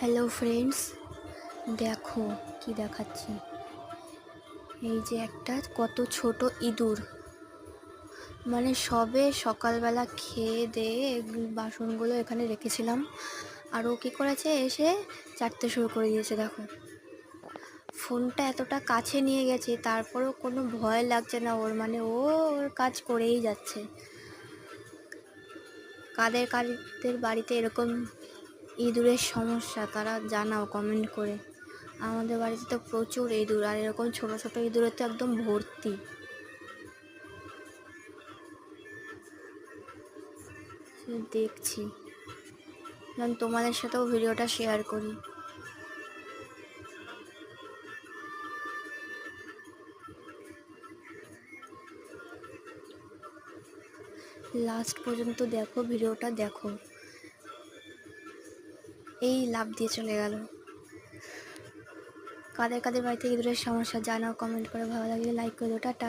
Hello friends দেখো কি দেখাচ্ছি। এই যে একটা কত ছোট ইঁদুর। মানে সবে সকালবেলা খেয়ে দিয়ে বাসনগুলো এখানে রেখেছিলাম। আর ও কী করেছে? এসে চাটতে শুরু করে দিয়েছে, দেখো। ফোনটা এতটা কাছে নিয়ে গেছে, তারপরেও কোনো ভয় লাগছে না ওর। মানে ও ওর কাজ করেই যাচ্ছে। কাদের কাদের বাড়িতে এরকম ইঁদুরের সমস্যা, তারা জানাও কমেন্ট করে। আমাদের বাড়িতে তো প্রচুর ইঁদুর, আর এরকম ছোটো ছোটো ইঁদুরের তো একদম ভর্তি। দেখছি। আমি তোমাদের সাথেও ভিডিওটা শেয়ার করি। লাস্ট পর্যন্ত দেখো, ভিডিওটা দেখো। এই লাভ দিয়ে চলে গেল। কাদের কাদের বাড়িতে ইঁদুরের সমস্যা জানাও কমেন্ট করে ভালো লাগলে লাইক করে ওটা